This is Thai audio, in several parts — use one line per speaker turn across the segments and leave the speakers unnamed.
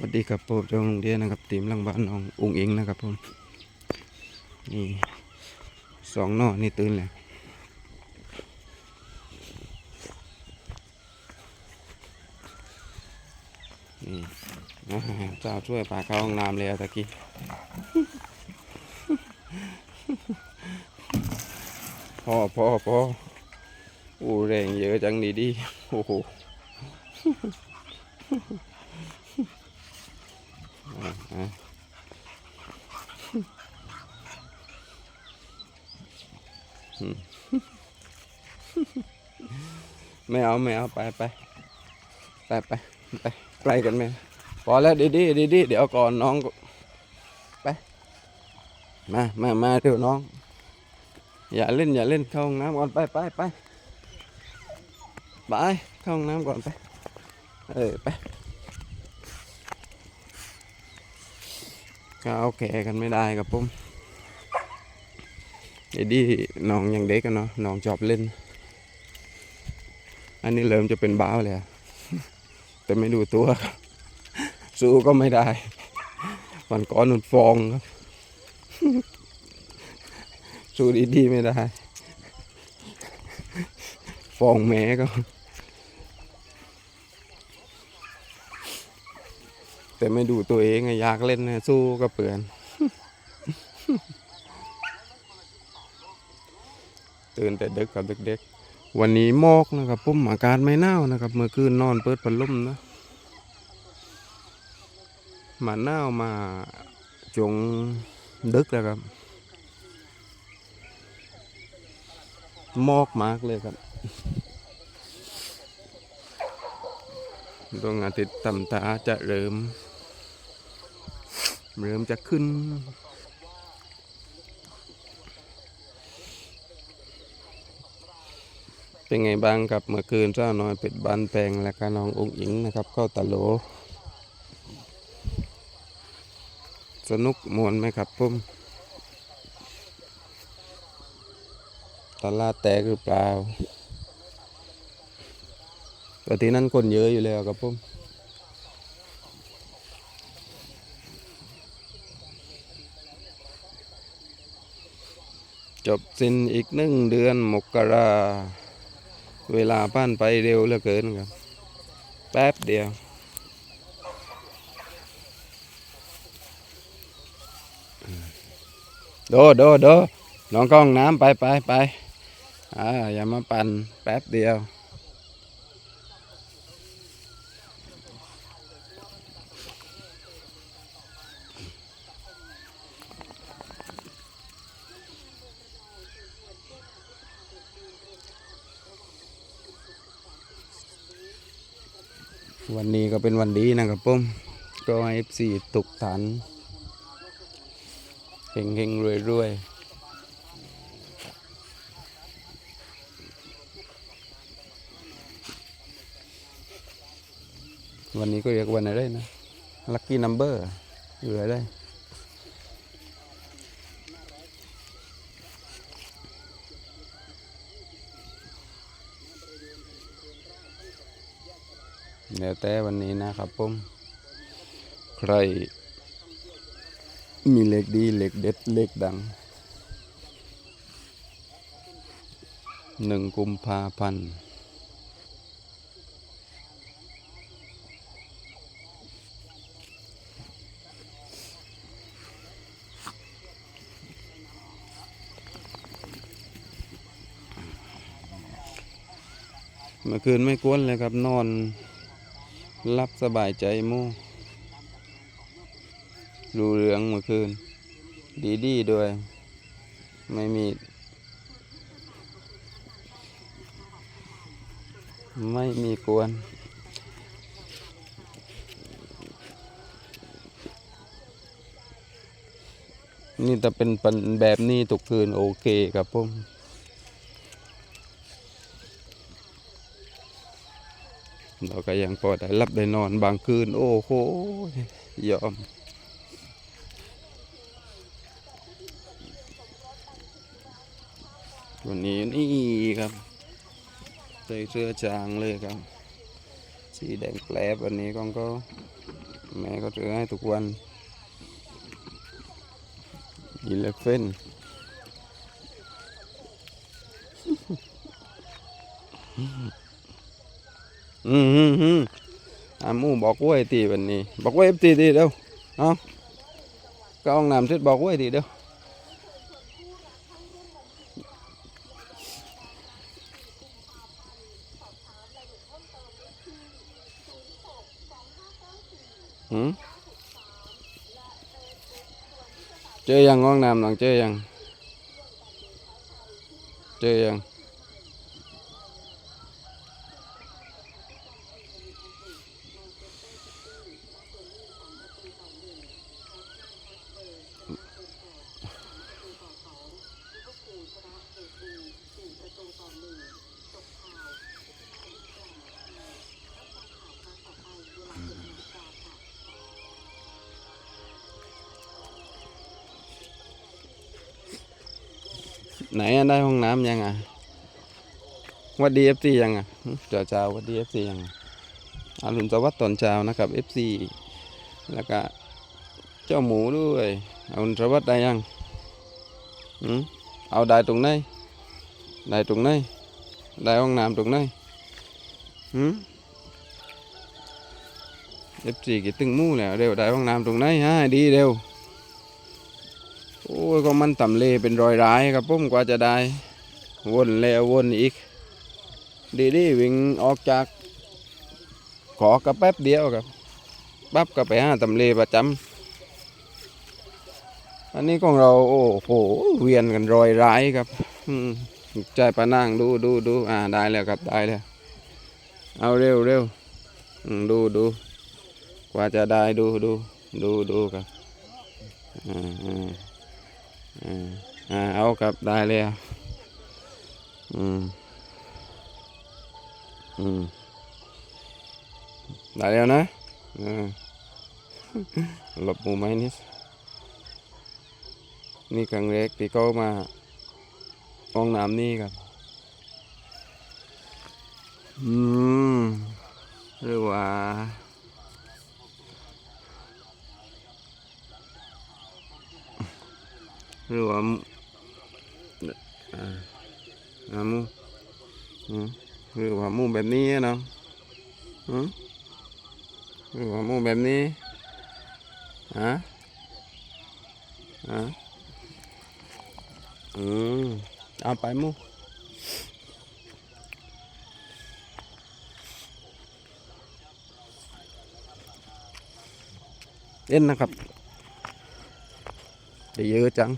สวัสดีครับผมเจ้าโรงเรียนะครับทีมลังบ้านน้องอุ้งอิงนะครับผมนี่สองนอนี่ตื่นแล้วนี่เจ้าช่วยพาเข้าห้องน้ำแล้วตะกี้พ่อพ่อพ่ออู้แรงเยอะจังดีดีโอ้โห ไม่เอาไม่เอาไปไปไปไปไปไกลกันไหมพอแล้วดีดีดีดีเดี๋ยวก่อนน้องก็ไปมามามาเดี๋ยวน้อง อย่าเล่นอย่าเล่นเข้าห้องน้ำก่อนไปไปไปไปเข้าห้องน้ำก่อนไปเออไป ก็เอาแก่กันไม่ได้ครับผมไอ้ดีน้องยังเด็กกันเนาะน้องชอบเล่น อันนี้เริ่มจะเป็นบ้าวเลยอะแต่ไม่ดูตัว สู้ก็ไม่ได้วันก้อนหนุนฟองครับ สู้ดีๆไม่ได้ ฟองแม้ก็ แต่ไม่ดูตัวเองอะอยากเล่นนะสู้กับเปื่อนตื่นแต่ดึกกับเด็กๆ วันนี้มอกนะครับปุ้มอากาศไม่หนาวนะครับ เมื่อคืนนอนเปิดพัดลมนะมาหนาวมาจงดึกแล้วครับมอกมากเลยครับดวงอาทิตย์ต่ำตาจะเริ่ม เริ่มจะขึ้น เป็นไงบ้างครับเมื่อคืนเจ้าน้อยเป็ดบานแปลงและก็น้ององค์อิงนะครับเข้าตะโหล สนุกมวนไหมครับปุ้มตลาดแตกหรือเปล่าแต่ที่นั่นคนเยอะอยู่แล้วครับปุ้ม จบสิ้นอีกหนึ่งเดือนมกราเวลาผ่านไปเร็วเหลือเกินครับ แป๊บเดียว โดโดโดน้องกล้องน้ำไปไปไปอ่าอย่ามาปั่นแป๊บเดียว วันนี้ก็เป็นวันดีนะครับผมก็ให้ FC ตกฐานเฮงเฮงรวยรวยวันนี้ก็เรียกวันอะไรนะ ลัคกี้นัมเบอร์อยู่อะไรได้ เดี๋ยว แต่วันนี้นะครับผมใคร มีเล็กดีเล็กเด็ดเล็กดังหนึ่งกุมภาพันธ์เมื่อคืนไม่กวนเลยครับนอน รับสบายใจมู่รูเรืองเมื่อคืน ดีดีด้วย ไม่มี ไม่มีกวนนี่แต่เป็นปันแบบนี้ทุกคืนโอเคครับผม เราก็ยังพอได้รับได้นอนบางคืน โอ้โหยอม วันนี้นี่ครับใส่เสื้อจางเลยครับ สีแดงแกลบวันนี้กองก็แม่ก็ซื้อให้ทุกวันอีเลฟเฟนอืม อืมอืมอาหมูบอกกล้วยตีวันนี้ บอกกล้วยตีตีเด้อเนาะก็ห้องน้ำเสร็จบอก ไหนอะได้ห้องน้ำยังอะวัดดีเอฟซียังอะเจ้าเจ้าวัดดีเอฟซียังอารุณสวัสดิ์ตอนเช้านะครับเอฟซีแล้วก็เจ้าหมูด้วยอารุณสวัสดิ์ได้ยังหืมเอาได้ตรงไหนได้ตรงไหนได้ห้องน้ำตรงไหนหืมเอฟซีกี่ตึงมู่แล้วเร็วได้ห้องน้ำตรงไหนฮะดีเร็ว โอ้ยก็มันต่ำเลเป็นรอยร้ายครับผมกว่าจะได้ วนแล้ววนอีก ดีดีวิ่งออกจาก ขอกระแป๊บเดียวครับปั๊บก็ไปห้าตำเลประจำอันนี้ของเราโอ้โหเวียนกันรอยร้ายครับใจปะนั่งดูดูดูอ่าได้แล้วครับได้แล้วเอาเร็วเร็วดูดูกว่าจะได้ดูดูดูดูครับอ่า อ่าเอากลับได้แล้วอืมอืมได้แล้วนะอ่าหลบมุมไม้นิดนี่ครั้งแรกที่เขามาห้องน้ำนี่ครับ อืมหรือว่า หรือว่าอาอ่าหมูหรือว่าหมูแบบนี้นะหรือว่าหมูแบบนี้ฮะฮะอืมเอาไปหมูเล่นนะครับได้เยอะจัง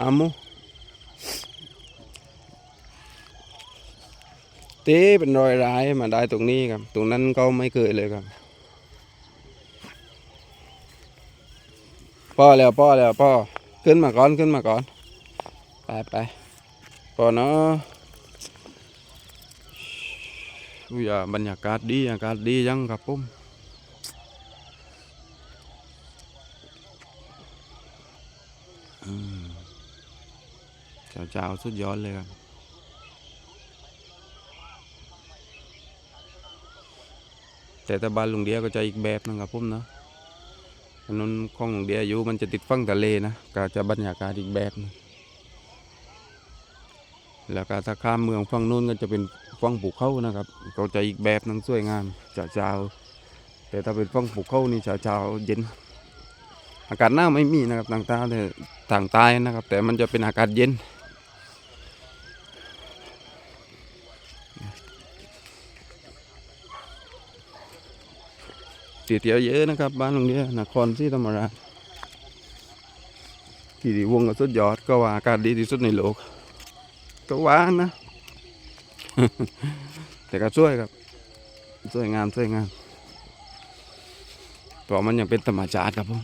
อามูเต้เป็นรอยร้ายมาได้ตรงนี้ครับ ตรงนั้นก็ไม่เคยเลยครับพ่อแล้วพ่อแล้วพ่อขึ้นมาก่อนขึ้นมาก่อน ไปไปพ่อเนาะอุ้ยอะบรรยากาศดีอากาศดียังครับผม จ้าเจ้าสุดยอดเลยครับแต่ถ้าบ้านลุงเดียก็จะอีกแบบนึงครับผมเนาะถนนของลุงเดียอยู่มันจะติดฝั่งทะเลนะก็จะบรรยากาศอีกแบบนึงแล้วก็ถ้าข้ามเมืองฝั่งนู้นก็จะเป็นฝั่งภูเขานะครับ ก็จะอีกแบบนึงสวยงามจ้าเจ้าแต่ถ้าเป็นฝั่งภูเขานี่จ้าเจ้าเย็น อากาศหน้าไม่มีนะครับต่างตาแต่ต่างใต้นะครับ แต่มันจะเป็นอากาศเย็น ตีเตียวเยอะนะครับ บ้านตรงนี้นครศรีธรรมราชกี่ดีวงก็สุดยอดก็ว่าอากาศดีที่สุดในโลกก็ว่านะ แต่ก็ช่วยครับช่วยงานช่วยงานเพราะมันยังเป็นธรรมชาติครับผม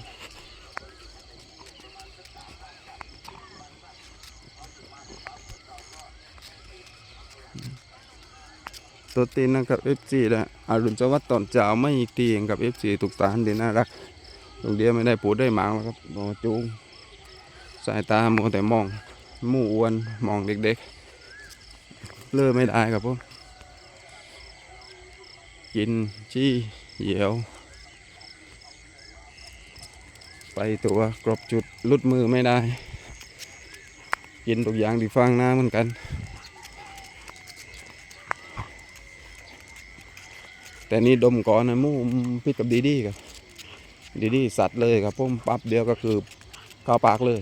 ตัวตีนนะครับ FC นะอารุณสวัสดิ์ตอนเช้าไม่อีกทีเองกับ FC ทุกตานดีน่ารักตรงเดียวไม่ได้ปูดได้หมางแล้วครับมองจูงสายตามัวแต่มองมู่อวนมองเด็กๆ เลิกไม่ได้ครับผมกินชี้เหยียว ไปตัวกรบจุดลุดมือไม่ได้ กินทุกอย่างที่ฟางน้ำเหมือนกัน แต่นี่ดมก่อนนะมูพิษกับดีดีครับดีดีสัตว์เลยครับผมปั๊บเดียวก็คือเข้าปากเลย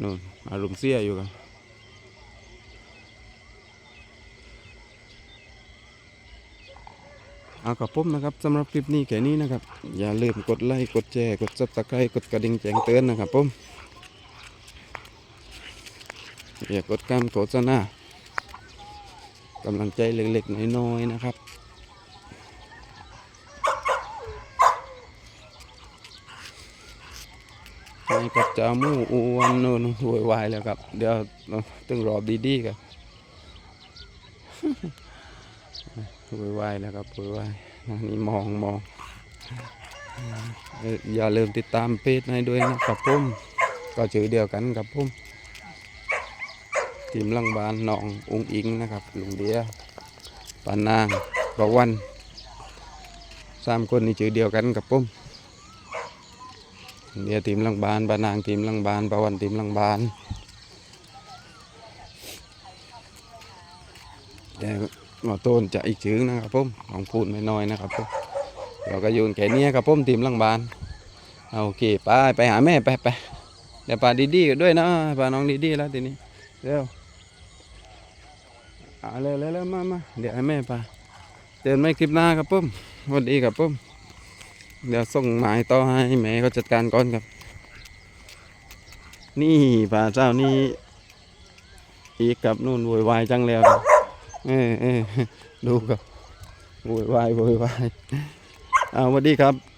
นู่นอารมณ์เสียอยู่ครับเอากับผมนะครับสำหรับคลิปนี้แค่นี้นะครับ อย่าลืมกดไลค์กดแชร์กดซับสไครต์กดกระดิ่งแจ้งเตือนนะครับผมอย่ากดกำโฆษณากำลังใจเล็กๆน้อยๆนะครับ ให้กับจามูอ้วนนู่นโวยวายแล้วครับ เดี๋ยวต้องรอบดีๆครับโวยวายแล้วครับโวยวายนี่มองมองอย่าลืมติดตามเพจให้ด้วยนะครับผมก็ชื่อเดียวกันกับผมทีมลังบานหนององอิงนะครับลุงเดียปานางประวันสามคนนี่ชื่อเดียวกันกับผม เดียทีมลังบานปานางทีมลังบานประวันทีมลังบานแต่หมอต้นจะอีกชื่อนะครับผมลองพูดไม่น้อยนะครับผมเราก็โยนแค่เนี้ยครับผมทีมลังบานเอาโอเคไปไปหาแม่ไปไปเดี๋ยวปาดีๆกันด้วยนะปาน้องดีๆแล้วทีนี้เร็วเอาเร็วเร็วมามาเดี๋ยวให้แม่ปาเดินไม่คลิปหน้าครับผมสวัสดีครับผม เดี๋ยวส่งหมายต่อให้แม่เขาจัดการก่อนครับ นี่ป่าเจ้านี่อีกกับนู่นโวยวายจังแล้วครับเออเออดูครับโวยวายโวยวายเอาสวัสดีครับ